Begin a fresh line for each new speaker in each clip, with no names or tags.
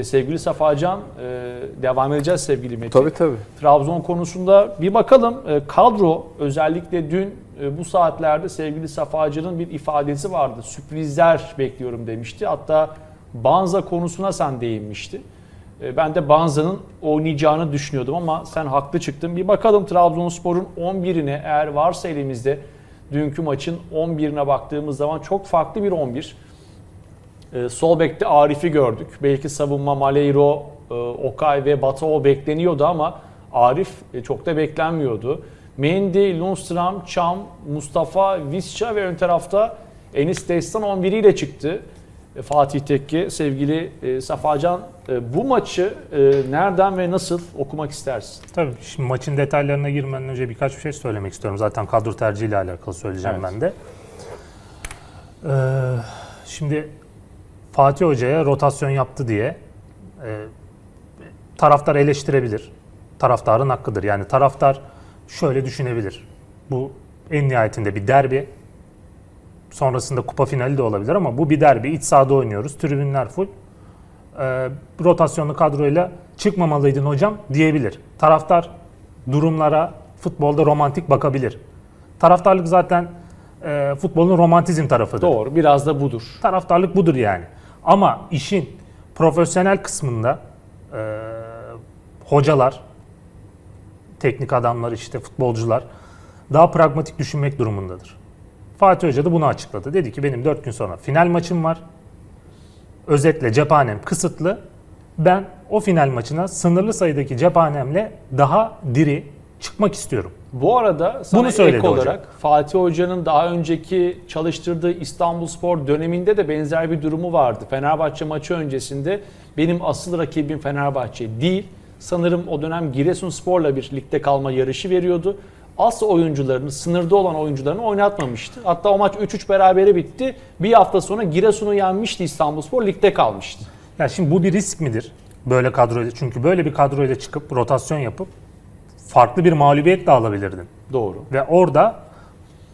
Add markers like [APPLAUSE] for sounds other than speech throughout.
E, sevgili Safacan e, devam edeceğiz sevgili Metin.
Tabii tabii.
Trabzon konusunda bir bakalım. E, kadro özellikle dün e, bu saatlerde sevgili Safacı'nın bir ifadesi vardı. Sürprizler bekliyorum demişti. Hatta Banza konusuna sen değinmişti. E, ben de Banza'nın oynayacağını düşünüyordum ama sen haklı çıktın. Bir bakalım Trabzonspor'un 11'ine eğer varsa elimizde dünkü maçın 11'ine baktığımız zaman çok farklı bir 11. E, sol bekte Arif'i gördük. Belki savunma Maleiro, e, Okay ve Batao bekleniyordu ama Arif e, çok da beklenmiyordu. Mendy, Lundstram, Çam, Mustafa, Visca ve ön tarafta Enis Destan 11 ile çıktı. E, Fatih Tekke, sevgili e, Safacan e, bu maçı e, nereden ve nasıl okumak istersin?
Tabii şimdi maçın detaylarına girmeden önce birkaç bir şey söylemek istiyorum. Zaten kadro tercihiyle alakalı söyleyeceğim
Evet.
ben de. Ee, şimdi Fatih Hoca'ya rotasyon yaptı diye e, taraftar eleştirebilir. Taraftarın hakkıdır. Yani taraftar şöyle düşünebilir. Bu en nihayetinde bir derbi. Sonrasında kupa finali de olabilir ama bu bir derbi. İç sahada oynuyoruz. Tribünler full. Ee, rotasyonlu kadroyla çıkmamalıydın hocam diyebilir. Taraftar durumlara futbolda romantik bakabilir. Taraftarlık zaten e, futbolun romantizm tarafıdır.
Doğru, biraz da budur.
Taraftarlık budur yani. Ama işin profesyonel kısmında e, hocalar, teknik adamlar, işte futbolcular daha pragmatik düşünmek durumundadır. Fatih Hoca da bunu açıkladı. Dedi ki benim 4 gün sonra final maçım var. Özetle cephanem kısıtlı. Ben o final maçına sınırlı sayıdaki cephanemle daha diri çıkmak istiyorum.
Bu arada sana
Bunu
ek
hocam.
olarak Fatih Hoca'nın daha önceki çalıştırdığı İstanbulspor döneminde de benzer bir durumu vardı. Fenerbahçe maçı öncesinde benim asıl rakibim Fenerbahçe değil. Sanırım o dönem Giresunspor'la bir ligde kalma yarışı veriyordu. Asıl oyuncularını, sınırda olan oyuncularını oynatmamıştı. Hatta o maç 3-3 berabere bitti. Bir hafta sonra Giresun'u yenmişti İstanbulspor, ligde kalmıştı.
Ya şimdi bu bir risk midir? Böyle kadroyla çünkü böyle bir kadroyla çıkıp rotasyon yapıp farklı bir mağlubiyet de alabilirdin.
Doğru.
Ve orada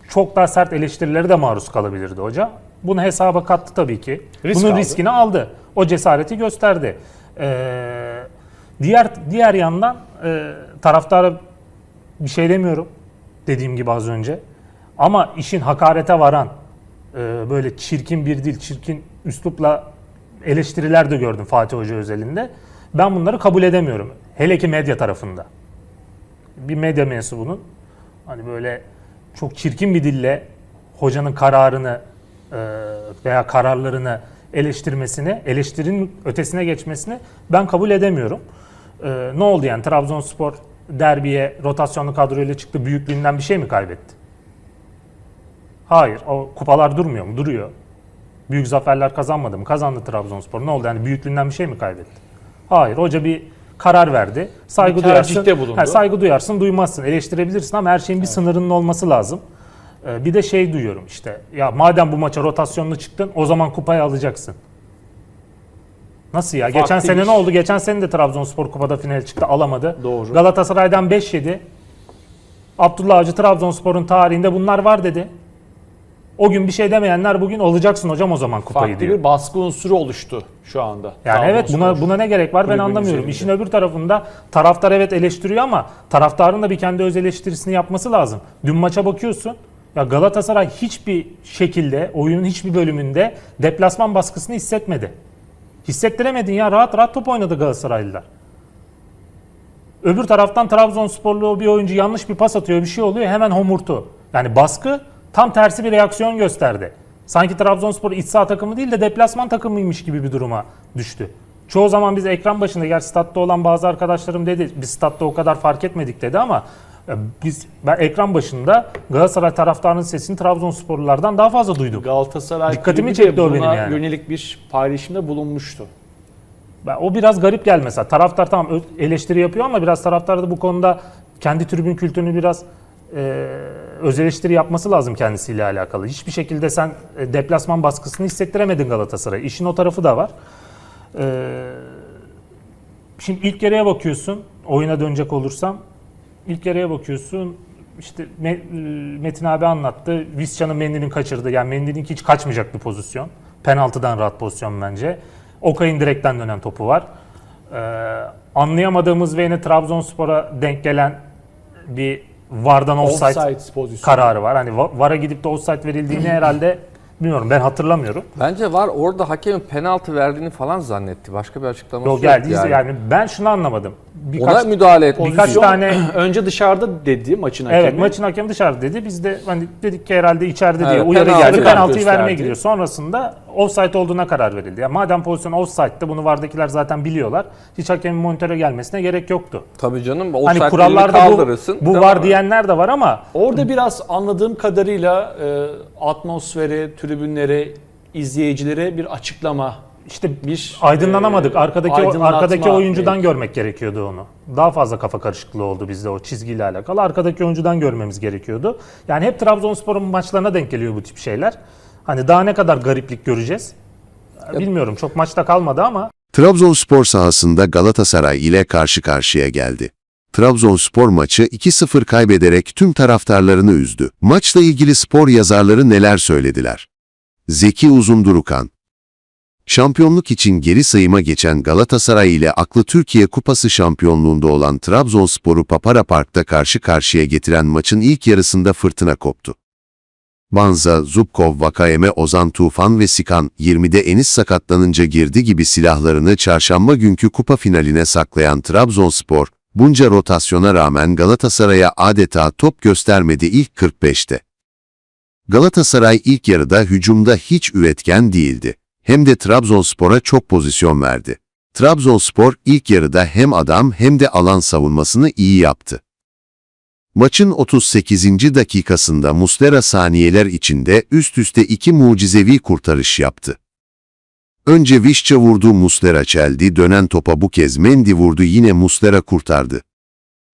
çok daha sert eleştirilere de maruz kalabilirdi hoca. Bunu hesaba kattı tabii ki.
Risk
Bunun
aldı.
riskini aldı. O cesareti gösterdi. Ee, diğer diğer yandan e, taraftara bir şey demiyorum. Dediğim gibi az önce. Ama işin hakarete varan e, böyle çirkin bir dil, çirkin üslupla eleştiriler de gördüm Fatih Hoca özelinde. Ben bunları kabul edemiyorum. Hele ki medya tarafında bir medya mensubunun hani böyle çok çirkin bir dille hocanın kararını e, veya kararlarını eleştirmesini, eleştirinin ötesine geçmesini ben kabul edemiyorum. E, ne oldu yani Trabzonspor derbiye rotasyonlu kadroyla çıktı büyüklüğünden bir şey mi kaybetti? Hayır. O kupalar durmuyor mu? Duruyor. Büyük zaferler kazanmadı mı? Kazandı Trabzonspor. Ne oldu? Yani büyüklüğünden bir şey mi kaybetti? Hayır. Hoca bir karar verdi. Saygı duyarsın.
bulundu.
Ha, saygı duyarsın, duymazsın. Eleştirebilirsin ama her şeyin bir sınırının olması lazım. Ee, bir de şey duyuyorum işte. Ya madem bu maça rotasyonlu çıktın, o zaman kupayı alacaksın. Nasıl ya?
Farklı
Geçen sene ne oldu? Geçen sene de Trabzonspor kupada finale çıktı, alamadı.
Doğru.
Galatasaray'dan 5 yedi. Abdullah Avcı Trabzonspor'un tarihinde bunlar var dedi. O gün bir şey demeyenler bugün olacaksın hocam o zaman kupayı
Farklı
diyor.
bir baskı unsuru oluştu şu anda.
Yani evet buna buna ne gerek var ben anlamıyorum.
üzerinde.
İşin öbür tarafında taraftar evet eleştiriyor ama taraftarın da bir kendi öz eleştirisini yapması lazım. Dün maça bakıyorsun. Ya Galatasaray hiçbir şekilde oyunun hiçbir bölümünde deplasman baskısını hissetmedi. Hissettiremedin ya rahat rahat top oynadı Galatasaraylılar. Öbür taraftan Trabzonsporlu bir oyuncu yanlış bir pas atıyor, bir şey oluyor hemen homurtu. Yani baskı tam tersi bir reaksiyon gösterdi. Sanki Trabzonspor iç saha takımı değil de deplasman takımıymış gibi bir duruma düştü. Çoğu zaman biz ekran başında, gerçi statta olan bazı arkadaşlarım dedi, biz statta o kadar fark etmedik dedi ama e, biz ben ekran başında Galatasaray taraftarının sesini Trabzonsporlulardan daha fazla duydum.
Galatasaray
Dikkatimi çekti o benim yani.
yönelik bir paylaşımda bulunmuştu.
Ben- O biraz garip gel mesela. Taraftar tamam eleştiri yapıyor ama biraz taraftar da bu konuda kendi tribün kültürünü biraz e, öz eleştiri yapması lazım kendisiyle alakalı. Hiçbir şekilde sen e, deplasman baskısını hissettiremedin Galatasaray. İşin o tarafı da var. E, şimdi ilk yarıya bakıyorsun. Oyuna dönecek olursam. ilk yarıya bakıyorsun. İşte Me- Metin abi anlattı. Visca'nın Mendy'nin kaçırdı. Yani Mendy'nin hiç kaçmayacak bir pozisyon. Penaltıdan rahat pozisyon bence. Okay'ın direkten dönen topu var. Ee, anlayamadığımız ve yine Trabzonspor'a denk gelen bir Vardan offside,
Offside pozisyonu.
kararı var. Hani Va- VAR'a gidip de offside verildiğini [CLEARS THROAT] herhalde bilmiyorum ben hatırlamıyorum.
Bence var orada hakemin penaltı verdiğini falan zannetti. Başka bir açıklaması
Yok geldi yani. yani ben şunu anlamadım. Birkaç
Ona müdahale etmiş.
birkaç tane [CLEARS THROAT]
önce dışarıda dedi maçın hakemi.
Evet maçın hakemi dışarıda dedi. Biz de hani dedik ki herhalde içeride diye
Evet,
uyarı
penaltı
geldi. Penaltıyı
gösterdi.
vermeye gidiyor. Sonrasında offside olduğuna karar verildi. Ya madem pozisyon offside'de bunu VAR'dakiler zaten biliyorlar. Hiç hakemin monitöre gelmesine gerek yoktu.
Tabii canım.
Hani kurallarda bu,
kaldırırsın.
bu var
mi?
diyenler de var ama
Orada biraz anladığım kadarıyla e, atmosfere, tribünlere, izleyicilere bir açıklama,
işte
bir
aydınlanamadık.
e,
Arkadaki
aydınlatma
arkadaki oyuncudan
belki.
görmek gerekiyordu onu. Daha fazla kafa karışıklığı oldu bizde o çizgiyle alakalı. Arkadaki oyuncudan görmemiz gerekiyordu. Yani hep Trabzonspor'un maçlarına denk geliyor bu tip şeyler. Hani daha ne kadar gariplik göreceğiz? Bilmiyorum. Çok maçta kalmadı ama
Trabzonspor sahasında Galatasaray ile karşı karşıya geldi. Trabzonspor maçı 2-0 kaybederek tüm taraftarlarını üzdü. Maçla ilgili spor yazarları neler söylediler? Zeki Uzundurukan Şampiyonluk için geri sayıma geçen Galatasaray ile aklı Türkiye Kupası şampiyonluğunda olan Trabzonspor'u Papara Park'ta karşı karşıya getiren maçın ilk yarısında fırtına koptu. Banza, Zubkov, Vakayeme, Ozan Tufan ve Sikan 20'de Enis sakatlanınca girdi gibi silahlarını çarşamba günkü kupa finaline saklayan Trabzonspor, bunca rotasyona rağmen Galatasaray'a adeta top göstermedi ilk 45'te. Galatasaray ilk yarıda hücumda hiç üretken değildi. Hem de Trabzonspor'a çok pozisyon verdi. Trabzonspor ilk yarıda hem adam hem de alan savunmasını iyi yaptı. Maçın 38. dakikasında Muslera saniyeler içinde üst üste iki mucizevi kurtarış yaptı. Önce Vişça vurdu Muslera çeldi, dönen topa bu kez Mendy vurdu yine Muslera kurtardı.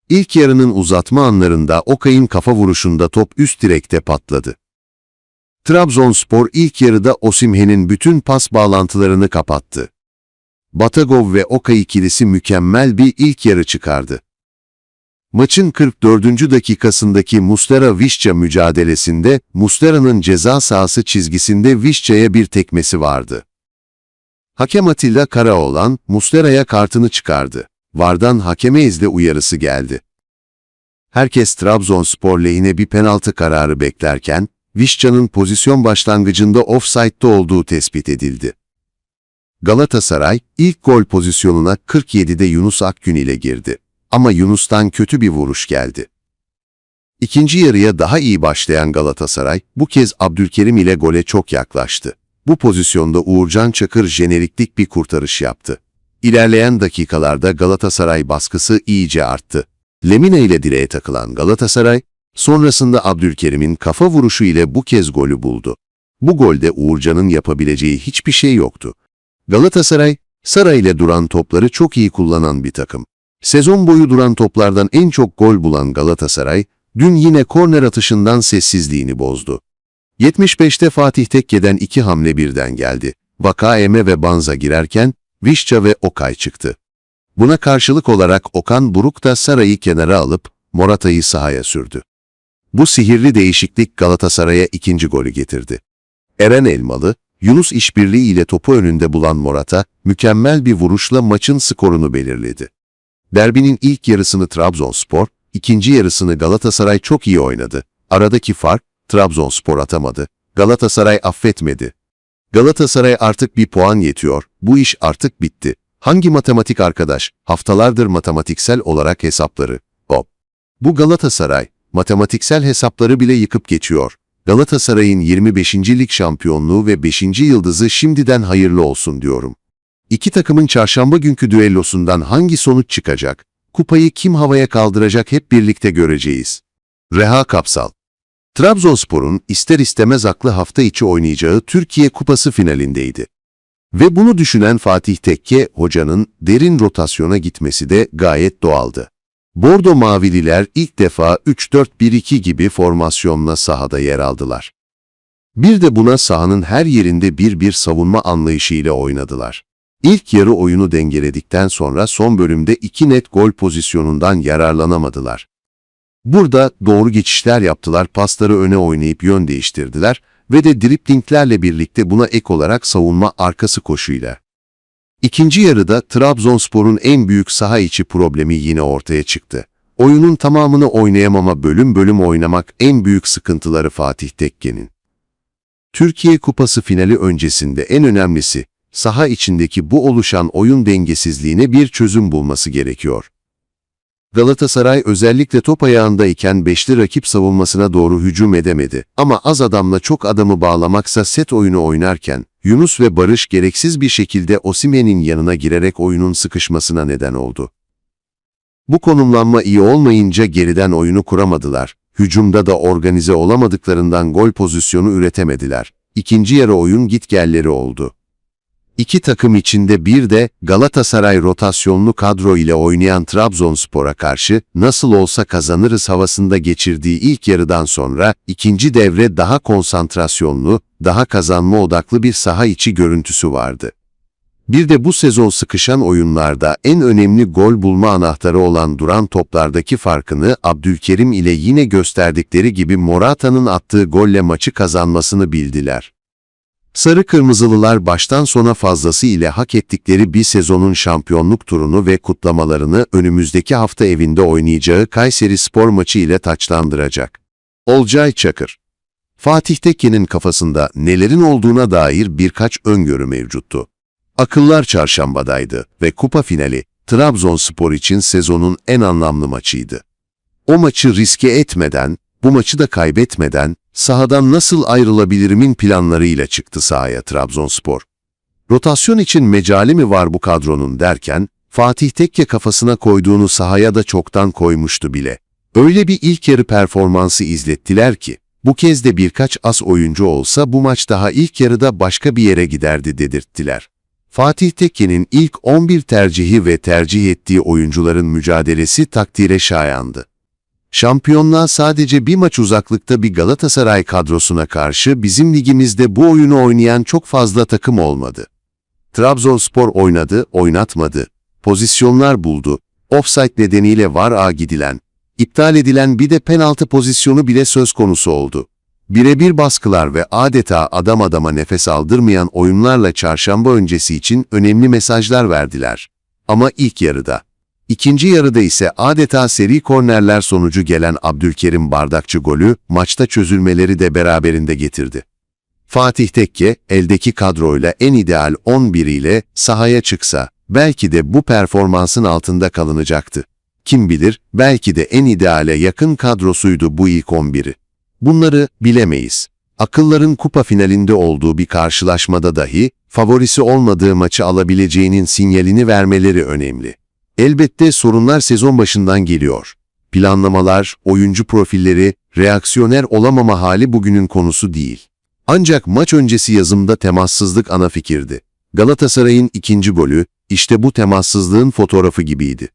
İlk yarının uzatma anlarında Okay'ın kafa vuruşunda top üst direkte patladı. Trabzonspor ilk yarıda Osimhen'in bütün pas bağlantılarını kapattı. Batagov ve Okay ikilisi mükemmel bir ilk yarı çıkardı. Maçın 44. dakikasındaki Muslera-Vişça mücadelesinde Muslera'nın ceza sahası çizgisinde Vişça'ya bir tekmesi vardı. Hakem Atilla Karaoğlan, Muslera'ya kartını çıkardı. Vardan hakeme izle uyarısı geldi. Herkes Trabzonspor lehine bir penaltı kararı beklerken, Vişça'nın pozisyon başlangıcında offside'de olduğu tespit edildi. Galatasaray, ilk gol pozisyonuna 47'de Yunus Akgün ile girdi. Ama Yunus'tan kötü bir vuruş geldi. İkinci yarıya daha iyi başlayan Galatasaray, bu kez Abdülkerim ile gole çok yaklaştı. Bu pozisyonda Uğurcan Çakır jeneriklik bir kurtarış yaptı. İlerleyen dakikalarda Galatasaray baskısı iyice arttı. Lemina ile direğe takılan Galatasaray, sonrasında Abdülkerim'in kafa vuruşu ile bu kez golü buldu. Bu golde Uğurcan'ın yapabileceği hiçbir şey yoktu. Galatasaray, Sara ile duran topları çok iyi kullanan bir takım. Sezon boyu duran toplardan en çok gol bulan Galatasaray, dün yine korner atışından sessizliğini bozdu. 75'te Fatih Tekke'den iki hamle birden geldi. Vakaeme ve Banza girerken, Vişça ve Okay çıktı. Buna karşılık olarak Okan Buruk da Saray'ı kenara alıp Morata'yı sahaya sürdü. Bu sihirli değişiklik Galatasaray'a ikinci golü getirdi. Eren Elmalı, Yunus işbirliği ile topu önünde bulan Morata, mükemmel bir vuruşla maçın skorunu belirledi. Derbinin ilk yarısını Trabzonspor, ikinci yarısını Galatasaray çok iyi oynadı. Aradaki fark, Trabzonspor atamadı. Galatasaray affetmedi. Galatasaray artık bir puan yetiyor, bu iş artık bitti. Hangi matematik arkadaş, haftalardır matematiksel olarak hesapları, hop. Bu Galatasaray, matematiksel hesapları bile yıkıp geçiyor. Galatasaray'ın 25. lig şampiyonluğu ve 5. yıldızı şimdiden hayırlı olsun diyorum. İki takımın çarşamba günkü düellosundan hangi sonuç çıkacak? Kupayı kim havaya kaldıracak hep birlikte göreceğiz. Reha Kapsal Trabzonspor'un ister istemez aklı hafta içi oynayacağı Türkiye Kupası finalindeydi. Ve bunu düşünen Fatih Tekke hocanın derin rotasyona gitmesi de gayet doğaldı. Bordo Mavililer ilk defa 3-4-1-2 gibi formasyonla sahada yer aldılar. Bir de buna sahanın her yerinde bir bir savunma anlayışıyla oynadılar. İlk yarı oyunu dengeledikten sonra son bölümde iki net gol pozisyonundan yararlanamadılar. Burada doğru geçişler yaptılar, pasları öne oynayıp yön değiştirdiler ve de driplinglerle birlikte buna ek olarak savunma arkası koşuyla İkinci yarıda Trabzonspor'un en büyük saha içi problemi yine ortaya çıktı. Oyunun tamamını oynayamama bölüm bölüm oynamak en büyük sıkıntıları Fatih Tekke'nin. Türkiye Kupası finali öncesinde en önemlisi, saha içindeki bu oluşan oyun dengesizliğine bir çözüm bulması gerekiyor. Galatasaray özellikle top ayağındayken beşli rakip savunmasına doğru hücum edemedi. Ama az adamla çok adamı bağlamaksa set oyunu oynarken, Yunus ve Barış gereksiz bir şekilde Osimen'in yanına girerek oyunun sıkışmasına neden oldu. Bu konumlanma iyi olmayınca geriden oyunu kuramadılar. Hücumda da organize olamadıklarından gol pozisyonu üretemediler. İkinci yarı oyun gitgelleri oldu. İki takım içinde bir de Galatasaray rotasyonlu kadro ile oynayan Trabzonspor'a karşı nasıl olsa kazanırız havasında geçirdiği ilk yarıdan sonra ikinci devre daha konsantrasyonlu, daha kazanma odaklı bir saha içi görüntüsü vardı. Bir de bu sezon sıkışan oyunlarda en önemli gol bulma anahtarı olan duran toplardaki farkını Abdülkerim ile yine gösterdikleri gibi Morata'nın attığı golle maçı kazanmasını bildiler. Sarı Kırmızılılar baştan sona fazlası ile hak ettikleri bir sezonun şampiyonluk turunu ve kutlamalarını önümüzdeki hafta evinde oynayacağı Kayseri spor maçı ile taçlandıracak. Olcay Çakır Fatih Tekke'nin kafasında nelerin olduğuna dair birkaç öngörü mevcuttu. Akıllar çarşambadaydı ve kupa finali Trabzonspor için sezonun en anlamlı maçıydı. O maçı riske etmeden, bu maçı da kaybetmeden sahadan nasıl ayrılabilirimin planlarıyla çıktı sahaya Trabzonspor. Rotasyon için mecali mi var bu kadronun derken, Fatih Tekke kafasına koyduğunu sahaya da çoktan koymuştu bile. Öyle bir ilk yarı performansı izlettiler ki, bu kez de birkaç as oyuncu olsa bu maç daha ilk yarıda başka bir yere giderdi dedirttiler. Fatih Tekke'nin ilk 11 tercihi ve tercih ettiği oyuncuların mücadelesi takdire şayandı. Şampiyonluğa sadece bir maç uzaklıkta bir Galatasaray kadrosuna karşı bizim ligimizde bu oyunu oynayan çok fazla takım olmadı. Trabzonspor oynadı, oynatmadı, pozisyonlar buldu, offside nedeniyle var a gidilen, iptal edilen bir de penaltı pozisyonu bile söz konusu oldu. Birebir baskılar ve adeta adam adama nefes aldırmayan oyunlarla çarşamba öncesi için önemli mesajlar verdiler. Ama ilk yarıda. İkinci yarıda ise adeta seri kornerler sonucu gelen Abdülkerim Bardakçı golü maçta çözülmeleri de beraberinde getirdi. Fatih Tekke eldeki kadroyla en ideal 11 ile sahaya çıksa belki de bu performansın altında kalınacaktı. Kim bilir belki de en ideale yakın kadrosuydu bu ilk 11'i. Bunları bilemeyiz. Akılların kupa finalinde olduğu bir karşılaşmada dahi favorisi olmadığı maçı alabileceğinin sinyalini vermeleri önemli. Elbette sorunlar sezon başından geliyor. Planlamalar, oyuncu profilleri, reaksiyoner olamama hali bugünün konusu değil. Ancak maç öncesi yazımda temassızlık ana fikirdi. Galatasaray'ın ikinci golü, işte bu temassızlığın fotoğrafı gibiydi.